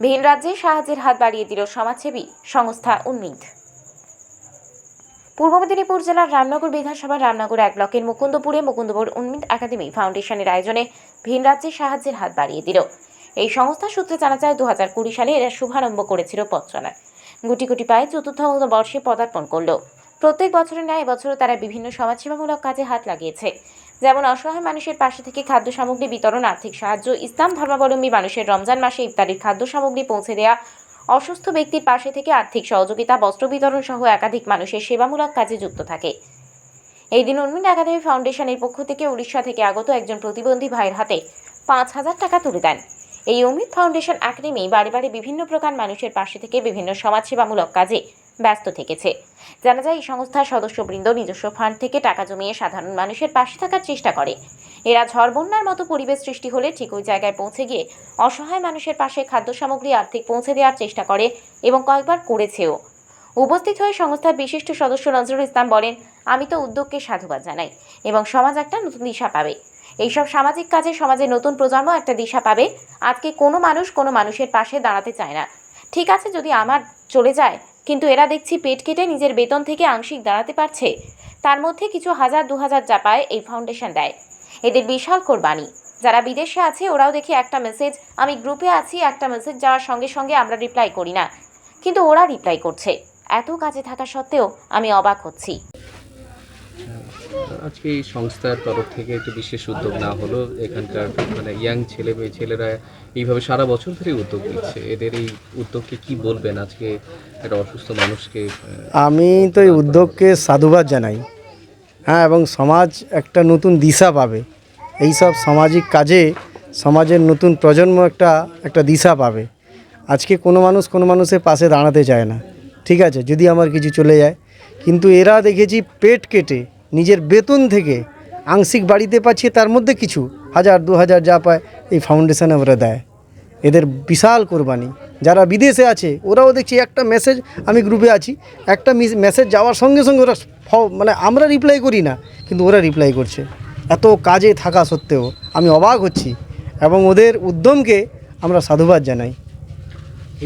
ভিন রাজ্যে সাহায্যের হাত বাড়িয়ে দিল সমাজসেবী সংস্থা উন্মিদ। পূর্ব মেদিনীপুর জেলার রামনগর বিধানসভার রামনগর এক ব্লকের মুকুন্দপুরে মুকুন্দপুর উন্মিদ একাডেমি ফাউন্ডেশনের আয়োজনে ভিন রাজ্যে সাহায্যের হাত বাড়িয়ে দিল। এই সংস্থা সূত্রে জানা যায় দু হাজার কুড়ি সালে এরা শুভারম্ভ করেছিল পথ গুটি গুটি পায়ে চতুর্থ বর্ষে পদার্পণ করল। প্রত্যেক বছরের ন্যায় এবছরও তারা বিভিন্ন সমাজসেবামূলক কাজে হাত লাগিয়েছে। যেমন অসহায় মানুষের পাশে থেকে খাদ্য সামগ্রী বিতরণ, আর্থিক সাহায্য, ইসলাম ধর্মাবলম্বী মানুষের রমজান মাসে ইফতারির খাদ্য সামগ্রী পৌঁছে দেওয়া অসুস্থ ব্যক্তির পাশে থেকে আর্থিক সহযোগিতা, বস্ত্র বিতরণ সহ একাধিক মানুষের সেবামূলক কাজে যুক্ত থাকে। এই দিন উন্মিন একাডেমি ফাউন্ডেশনের পক্ষ থেকে উড়িষ্যা থেকে আগত একজন প্রতিবন্ধী ভাইয়ের হাতে পাঁচ হাজার টাকা তুলে দেন। এই অমিত ফাউন্ডেশন একাডেমি বাড়ি বাড়ি বিভিন্ন প্রকার মানুষের পাশে থেকে বিভিন্ন সমাজসেবামূলক কাজে ব্যস্ত থেকেছে। জানা যায়, এই সংস্থার সদস্যবৃন্দ নিজস্ব ফান্ড থেকে টাকা জমিয়ে সাধারণ মানুষের পাশে থাকার চেষ্টা করে। এরা ঝড় বন্যার মতো পরিবেশ সৃষ্টি হলে ঠিক ওই জায়গায় পৌঁছে গিয়ে অসহায় মানুষের পাশে খাদ্য সামগ্রী আর্থিক পৌঁছে দেওয়ার চেষ্টা করে এবং কয়েকবার করেছেও। উপস্থিত হয়ে সংস্থার বিশিষ্ট সদস্য নজরুল ইসলাম বলেন, আমি তো উদ্যোগকে সাধুবাদ জানাই এবং সমাজ একটা নতুন দিশা পাবে। এইসব সামাজিক কাজে সমাজে নতুন প্রজন্ম একটা দিশা পাবে। আজকে কোনো মানুষ কোনো মানুষের পাশে দাঁড়াতে চায় না। ঠিক আছে, যদি আমার চলে যায় কিন্তু এরা দেখছি পেট কেটে নিজের বেতন থেকে আংশিক দাঁড়াতে পারছে। তার মধ্যে কিছু হাজার, দু হাজার চাপায় এই ফাউন্ডেশন দেয়। এদের বিশাল কোরবানি। যারা বিদেশে আছে, ওরাও দেখি একটা মেসেজ, আমি গ্রুপে আছি, একটা মেসেজ যাওয়ার সঙ্গে সঙ্গে আমরা রিপ্লাই করি না। কিন্তু ওরা রিপ্লাই করছে। এত কাজে থাকা সত্ত্বেও আমি অবাক হচ্ছি। আজকে এই সংস্থার তরফ থেকে একটু বিশেষ উদ্যোগ না হলো। এখানকার মানে ইয়াং ছেলে মেয়ে ছেলেরা এইভাবে সারা বছর ধরে উদ্যোগ নিচ্ছে। এদের এই উদ্যোগকে কি বলবেন? আজকে একটা অসুস্থ মানুষকে আমি তো এই উদ্যোগকে সাধুবাদ জানাই। হ্যাঁ এবং সমাজ একটা নতুন দিশা পাবে। এই সব সামাজিক কাজে সমাজের নতুন প্রজন্ম একটা একটা দিশা পাবে। আজকে কোনো মানুষ কোনো মানুষের পাশে দাঁড়াতে চায় না। ঠিক আছে যদি আমার কিছু চলে যায়। কিন্তু এরা দেখেছি পেট কেটে নিজের বেতন থেকে আংশিক বাড়িতে পাচ্ছে তার মধ্যে কিছু, হাজার, দু হাজার যা পায়, এই ফাউন্ডেশনে ওরা দেয়। এদের বিশাল কোরবানি। যারা বিদেশে আছে, ওরাও দেখছি একটা মেসেজ আমি গ্রুপে আছি, একটা মেসেজ যাওয়ার সঙ্গে সঙ্গে ওরা মানে আমরা রিপ্লাই করি না, কিন্তু ওরা রিপ্লাই করছে। এত কাজে থাকা সত্ত্বেও আমি অবাক হচ্ছি এবং ওদের উদ্যমকে আমরা সাধুবাদ জানাই।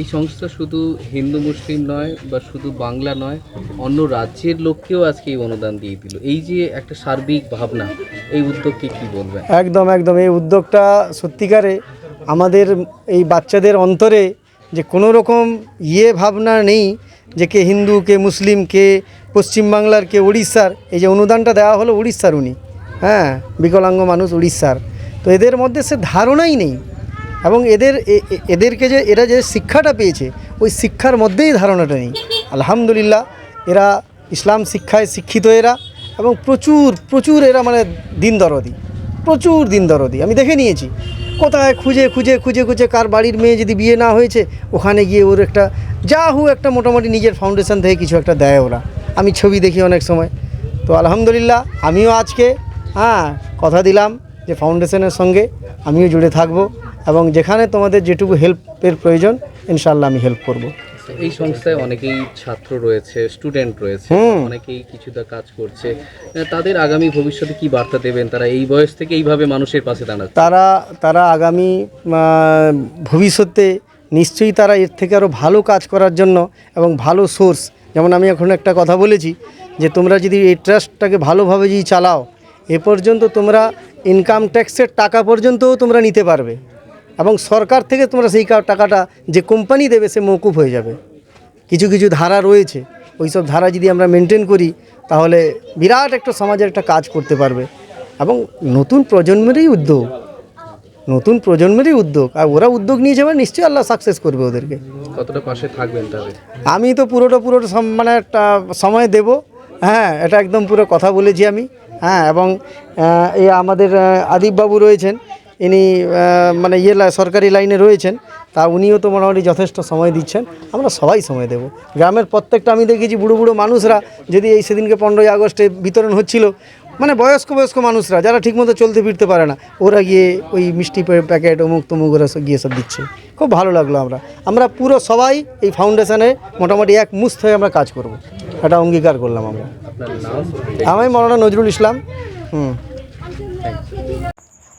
এই সংস্থা শুধু হিন্দু, মুসলিম নয় বা শুধু বাংলা নয়, অন্য রাজ্যের লোককেও আজকে এই অনুদান দিয়ে দিল। এই যে একটা সার্বিক ভাবনা, এই উদ্যোগকে কি বলবেন? একদম একদম। এই উদ্যোগটা সত্যিকারে আমাদের এই বাচ্চাদের অন্তরে যে কোনো রকম ইয়ে ভাবনা নেই যে কে হিন্দু, কে মুসলিম, কে পশ্চিমবাংলার কে উড়িষ্যার। এই যে অনুদানটা দেওয়া হলো উড়িষ্যার উনি। হ্যাঁ বিকলাঙ্গ মানুষ উড়িষ্যার। তো এদের মধ্যে সে ধারণাই নেই। এবং এদের এদেরকে যে, এরা যে শিক্ষাটা পেয়েছে, ওই শিক্ষার মধ্যেই ধারণাটা নেই। আলহামদুলিল্লাহ, এরা ইসলাম শিক্ষায় শিক্ষিত এরা এবং প্রচুর প্রচুর এরা মানে দিন দরদি, প্রচুর দিন দরদি। আমি দেখে নিয়েছি, কোথায় খুঁজে খুঁজে খুঁজে খুঁজে কার বাড়ির মেয়ে যদি বিয়ে না হয়েছে, ওখানে গিয়ে ওর একটা যা হু একটা মোটামুটি নিজের ফাউন্ডেশন থেকে কিছু একটা দেয় ওরা। আমি ছবি দেখি অনেক সময়। তো আলহামদুলিল্লাহ, আমিও আজকে হ্যাঁ কথা দিলাম যে ফাউন্ডেশনের সঙ্গে আমিও জুড়ে থাকব। এবং যেখানে তোমাদের যেটুকু হেল্পের প্রয়োজন ইনশাল্লাহ আমি হেল্প করব। এই সংস্থায় অনেকেই ছাত্র রয়েছে স্টুডেন্ট রয়েছে। অনেকেই কিছুটা কাজ করছে। তাদের আগামী ভবিষ্যতে কি বার্তা দেবেন? তারা এই বয়স থেকে এইভাবে মানুষের পাশে দাঁড়াচ্ছে। তারা তারা আগামী ভবিষ্যতে নিশ্চয়ই তারা এর থেকে আরও ভালো কাজ করার জন্য এবং ভালো সোর্স যেমন আমি এখন একটা কথা বলেছি যে তোমরা যদি এই ট্রাস্টটাকে ভালোভাবে যদি চালাও এ পর্যন্ত তোমরা ইনকাম ট্যাক্সের টাকা পর্যন্তও তোমরা নিতে পারবে। এবং সরকার থেকে তোমরা সেই টাকাটা যে কোম্পানি দেবে সে মৌকুফ হয়ে যাবে। কিছু কিছু ধারা রয়েছে ওই সব ধারা যদি আমরা মেনটেন করি তাহলে বিরাট একটা সমাজের একটা কাজ করতে পারবে। এবং নতুন প্রজন্মেরই উদ্যোগ নতুন প্রজন্মেরই উদ্যোগ আর ওরা উদ্যোগ নিয়েছে মানে নিশ্চয়ই আল্লাহ সাকসেস করবে ওদেরকে। কতটা পাশে থাকবেন আমি তো পুরোটা পুরোটা মানে একটা সময় দেব। হ্যাঁ এটা একদম পুরো কথা বলেছি আমি। হ্যাঁ এবং এই আমাদের আদিববাবু রয়েছেন। ইনি মানে ইয়ে সরকারি লাইনে রয়েছেন তা উনিও তো মোটামুটি যথেষ্ট সময় দিচ্ছেন আমরা সবাই সময় দেব। গ্রামের প্রত্যেকটা আমি দেখেছি বুড়ো বুড়ো মানুষরা যদি এই সেদিনকে পনেরোই আগস্টে বিতরণ হচ্ছিল মানে বয়স্ক বয়স্ক মানুষরা যারা ঠিকমতো চলতে ফিরতে পারে না ওরা গিয়ে ওই মিষ্টি প্যাকেট অমুক তমুক ওরা সব গিয়ে সব দিচ্ছে। খুব ভালো লাগল আমরা। আমরা পুরো সবাই এই ফাউন্ডেশনে মোটামুটি এক মুস্ত হয়ে আমরা কাজ করব। এটা অঙ্গীকার করলাম আমরা। আমি মৌলানা নজরুল ইসলাম। হুম।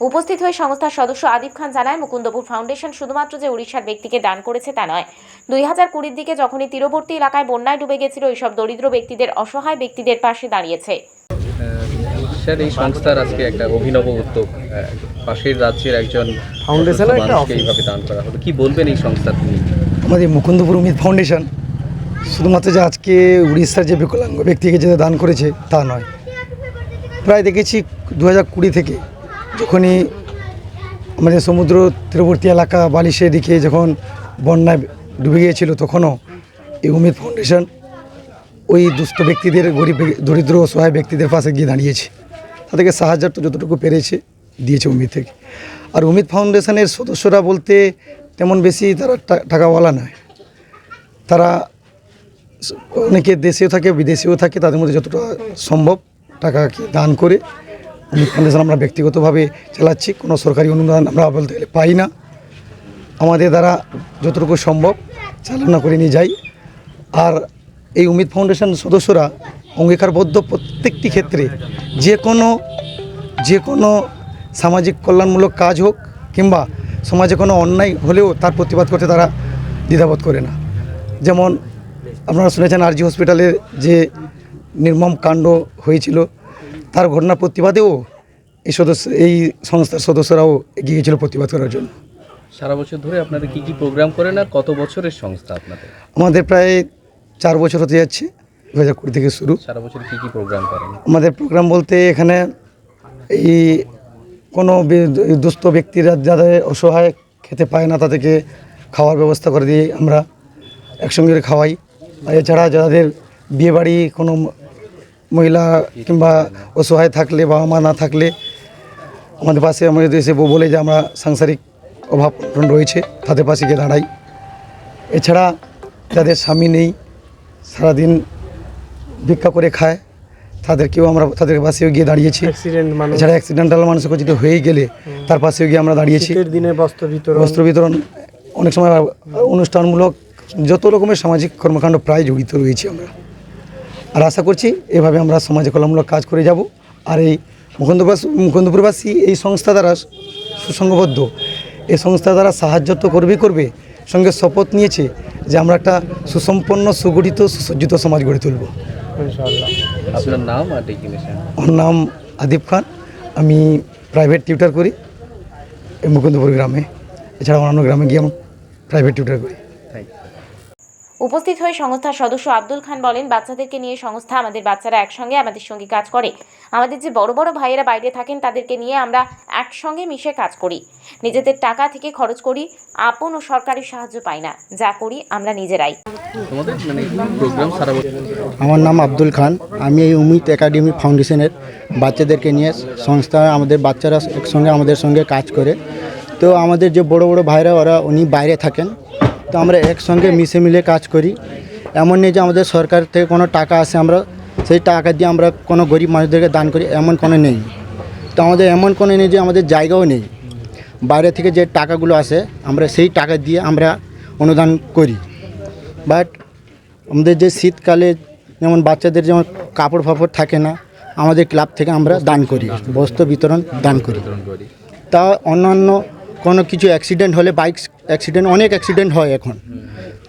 উপস্থিত হয়ে সংস্থার সদস্য আদিব খান জানায় মুকুন্দপুর ফাউন্ডেশন শুধুমাত্র যে উড়িষ্যার ব্যক্তিকে দান করেছে তা নয়। দুই হাজার কুড়ির দিকে যখনই তীরবর্তী এলাকায় বন্যায় ডুবে গেছিল এইসব দরিদ্র ব্যক্তিদের অসহায় ব্যক্তিদের পাশে দাঁড়িয়েছে। স্যার এই সংস্থার আজকে একটা অভিনব উদ্যোগ পাশের রাজ্যের একজন office। এইভাবে দান করা হলো। কি বলবেন এই সংস্থা নিয়ে আমাদের মুকুন্দপুর উমিদ ফাউন্ডেশন শুধুমাত্র যে আজকে উড়িষ্যার যে বিকলাঙ্গ ব্যক্তিকে যে দান করেছে তা নয়। প্রায় দেখেছি দু হাজার কুড়ি থেকে যখনই আমাদের সমুদ্র তীরবর্তী এলাকা বালিশের দিকে যখন বন্যায় ডুবে গিয়েছিল তখনও এই উমিদ ফাউন্ডেশন ওই দুস্থ ব্যক্তিদের, গরিব দরিদ্র, অসহায় ব্যক্তিদের পাশে গিয়ে দাঁড়িয়েছে। তাদেরকে সাহায্য তো যতটুকু পেরেছে দিয়েছে উমিদ থেকে। আর উমিদ ফাউন্ডেশনের সদস্যরা বলতে তেমন বেশি তারা টাকাওয়ালা নয়। তারা অনেকে দেশেও থাকে, বিদেশেও থাকে, তাদের মধ্যে যতটা সম্ভব টাকাকে দান করে ফাউন্ডেশন আমরা ব্যক্তিগতভাবে চালাচ্ছি, কোনো সরকারি অনুদান আমরা বলতে গেলে পাই না। আমাদের দ্বারা যতটুকু সম্ভব চালনা করে নিয়ে যাই। আর এই উমিদ ফাউন্ডেশন সদস্যরা অঙ্গীকারবদ্ধ প্রত্যেকটি ক্ষেত্রে যে কোনো যে কোনো সামাজিক কল্যাণমূলক কাজ হোক কিংবা সমাজে কোনো অন্যায় হলেও তার প্রতিবাদ করতে তারা দ্বিধাবোধ করে না। যেমন আপনারা শুনেছেন আরজি হসপিটালের যে নির্মম কাণ্ড হয়েছিল তার ঘটনার প্রতিবাদেও এই সদস্য এই সংস্থার সদস্যরাও এগিয়ে গিয়েছিল প্রতিবাদ করার জন্য। সারা বছর ধরে আপনারা কি কি প্রোগ্রাম করেন আর কত বছরের সংস্থা আপনাদের? আমাদের প্রায় চার বছর হতে যাচ্ছে দু হাজার কুড়ি থেকে শুরু। সারা বছর কি কি প্রোগ্রাম করেন? আমাদের প্রোগ্রাম বলতে এখানে এই কোনো দুস্থ ব্যক্তিরা যাদের অসহায় খেতে পায় না তাদেরকে খাওয়ার ব্যবস্থা করে দিয়ে আমরা একসঙ্গে খাওয়াই। আর এছাড়া যাদের বিয়েবাড়ি কোনো মহিলা কিংবা অসহায় থাকলে বাবা মা না থাকলে আমাদের পাশে আমাদের এসে বলে যে আমরা সাংসারিক অভাব রয়েছে তাদের পাশে গিয়ে দাঁড়াই। এছাড়া যাদের স্বামী নেই সারাদিন ভিক্ষা করে খায় তাদেরকেও আমরা তাদের পাশেও গিয়ে দাঁড়িয়েছি। এছাড়া অ্যাক্সিডেন্টাল মানুষের যদি হয়ে গেলে তার পাশেও গিয়ে আমরা দাঁড়িয়েছি। দিনে বস্ত্র বিতরণ। বস্ত্র বিতরণ অনেক সময় অনুষ্ঠানমূলক যত রকমের সামাজিক কর্মকাণ্ড প্রায় জড়িত রয়েছি আমরা। আর আশা করছি এভাবে আমরা সমাজে কল্যাণমূলক কাজ করে যাব। আর এই মুকুন্দবাসী মুকুন্দপুরবাসী এই সংস্থা দ্বারা সুসংঘবদ্ধ এই সংস্থা দ্বারা সাহায্য তো করবেই করবে সঙ্গে শপথ নিয়েছে যে আমরা একটা সুসম্পন্ন সুগঠিত সুসজ্জিত সমাজ গড়ে তুলব। ইনশাআল্লাহ। আপনার নাম আমার নাম আদিব খান। আমি প্রাইভেট টিউটার করি এই মুকুন্দপুর গ্রামে। এছাড়া অন্যান্য গ্রামে গিয়ে আমি প্রাইভেট টিউটার করি। উপস্থিত হয়ে সংস্থার সদস্য আব্দুল খান বলেন, বাচ্চাদেরকে নিয়ে সংস্থা আমাদের বাচ্চারা একসঙ্গে আমাদের সঙ্গে কাজ করে। আমাদের যে বড় বড় ভাইয়েরা বাইরে থাকেন, তাদেরকে নিয়ে আমরা একসঙ্গে মিশে কাজ করি। নিজেদের টাকা থেকে খরচ করি, আপন ও সরকারি সাহায্য পাই না। যা করি আমরা নিজেরাই। আমার নাম আব্দুল খান। আমি এই উমিত একাডেমি ফাউন্ডেশনের বাচ্চাদেরকে নিয়ে সংস্থা আমাদের বাচ্চারা একসঙ্গে আমাদের সঙ্গে কাজ করে। তো আমাদের যে বড় বড় ভাইরা ওরা, উনি বাইরে থাকেন। তো আমরা একসঙ্গে মিশে মিলে কাজ করি। এমন নেই যে আমাদের সরকার থেকে কোনো টাকা আসে আমরা সেই টাকা দিয়ে আমরা কোনো গরিব মানুষদেরকে দান করি এমন কোনো নেই। তো আমাদের এমন কোনো নেই যে আমাদের জায়গাও নেই। বাইরে থেকে যে টাকাগুলো আসে আমরা সেই টাকা দিয়ে আমরা অনুদান করি। বাট আমাদের যে শীতকালে যেমন বাচ্চাদের যেমন কাপড় ফাপড় থাকে না আমাদের ক্লাব থেকে আমরা দান করি বস্ত্র বিতরণ দান করি। তা অন্যান্য কোনো কিছু অ্যাক্সিডেন্ট হলে বাইক অ্যাক্সিডেন্ট অনেক অ্যাক্সিডেন্ট হয় এখন।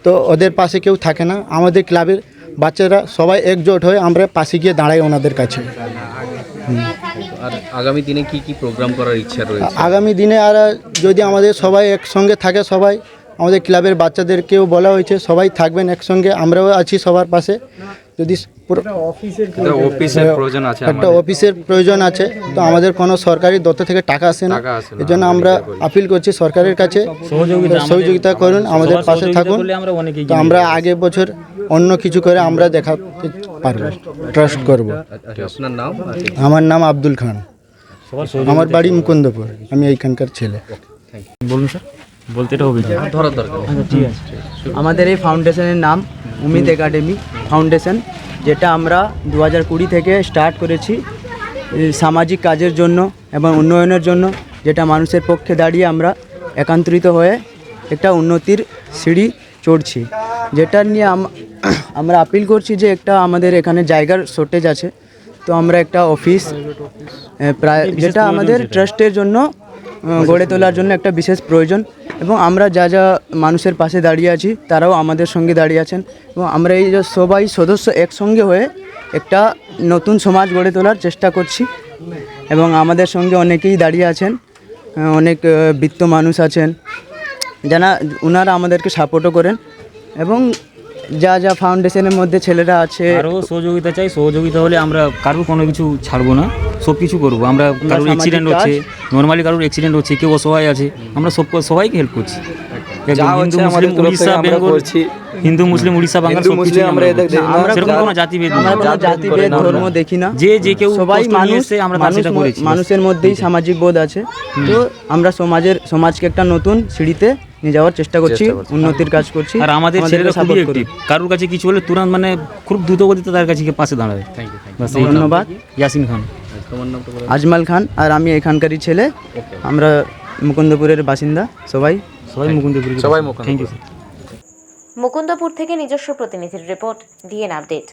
তো ওদের পাশে কেউ থাকে না। আমাদের ক্লাবের বাচ্চারা সবাই একজোট হয়ে আমরা পাশে গিয়ে দাঁড়াই ওনাদের কাছে। আর আগামী দিনে কি কি প্রোগ্রাম করার ইচ্ছা রয়েছে? আগামী দিনে আর যদি আমাদের সবাই একসঙ্গে থাকে সবাই আমাদের ক্লাবের বাচ্চাদেরকেও বলা হয়েছে সবাই থাকবেন একসঙ্গে আমরাও আছি সবার পাশে। যদি পুরো অফিসের একটা অফিসের প্রয়োজন আছে একটা অফিসের প্রয়োজন আছে। তো আমাদের কোনো সরকারি দত্ত থেকে টাকা আসে না। এর জন্য আমরা আপিল করছি সরকারের কাছে। সহযোগিতা করুন আমাদের পাশে থাকুন। তো আমরা আগে বছর অন্য কিছু করে আমরা দেখাতে পারব ট্রাস্ট করব? আমার নাম আব্দুল খান। আমার বাড়ি মুকুন্দপুর। আমি এইখানকার ছেলে। বলুন স্যার বলতে এটা অভিযোগ ধরার দরকার নেই। ঠিক আছে। আমাদের এই ফাউন্ডেশনের নাম উমিদ একাডেমি ফাউন্ডেশন যেটা আমরা দু হাজার কুড়ি থেকে স্টার্ট করেছি সামাজিক কাজের জন্য এবং উন্নয়নের জন্য যেটা মানুষের পক্ষে দাঁড়িয়ে আমরা একান্তরিত হয়ে একটা উন্নতির সিঁড়ি চড়ছি। যেটা নিয়ে আম- আমরা আপিল করছি যে একটা আমাদের এখানে জায়গার শর্টেজ আছে। তো আমরা একটা অফিস প্রায় যেটা আমাদের ট্রাস্টের জন্য গড়ে তোলার জন্য একটা বিশেষ প্রয়োজন এবং আমরা যা যা মানুষের পাশে দাঁড়িয়ে আছি তারাও আমাদের সঙ্গে দাঁড়িয়ে আছেন এবং আমরা এই যে সবাই সদস্য একসঙ্গে হয়ে একটা নতুন সমাজ গড়ে তোলার চেষ্টা করছি এবং আমাদের সঙ্গে অনেকেই দাঁড়িয়ে আছেন অনেক বৃত্ত মানুষ আছেন যারা ওনারা আমাদেরকে সাপোর্টও করেন এবং যা যা ফাউন্ডেশনের মধ্যে ছেলেরা আছে। আরও সহযোগিতা চাই সহযোগিতা হলে আমরা কারোর কোনো কিছু ছাড়বো না সব কিছু করব। আমরা কারোর অ্যাক্সিডেন্ট হচ্ছে নর্মালি কারোর অ্যাক্সিডেন্ট হচ্ছে কেউ অসহায় আছে আমরা সব সবাইকে হেল্প করছি। হিন্দু মুসলিম উড়িষ্যা থেকে বেঙ্গল হিন্দু মুসলিম উড়িষ্যা বাংলা সব কিছু আমরা দেখি না। সেরকম কোনো- কোনো জাতিভেদ আমরা জাতিভেদ ধর্ম দেখি না। যে যে কেউ সবাই মানুষ আমরা সেটা করেছি। মানুষের মধ্যেই সামাজিক বোধ আছে। তো আমরা সমাজের সমাজকে একটা নতুন সিঁড়িতে নিয়ে যাওয়ার চেষ্টা করছি উন্নতির কাজ করছি। আর আমাদের ছেলেরা খুবই অ্যাক্টিভ কারোর কাছে কিছু হলে তুরন্ত মানে খুব দ্রুত গতিতে তার কাছে পাশে দাঁড়াবে। ধন্যবাদ। ইয়াসিন খান। তোমার নামটা বলে। আজমাল খান আর আমি এখানকারই ছেলে। আমরা মুকুন্দপুরের বাসিন্দা। সবাই সবাই মুকুন্দপুর সবাই মুকুন্দপুর। থ্যাংক ইউ মুকুন্দপুর থেকে নিজস্ব প্রতিনিধির রিপোর্ট ডিএন আপডেট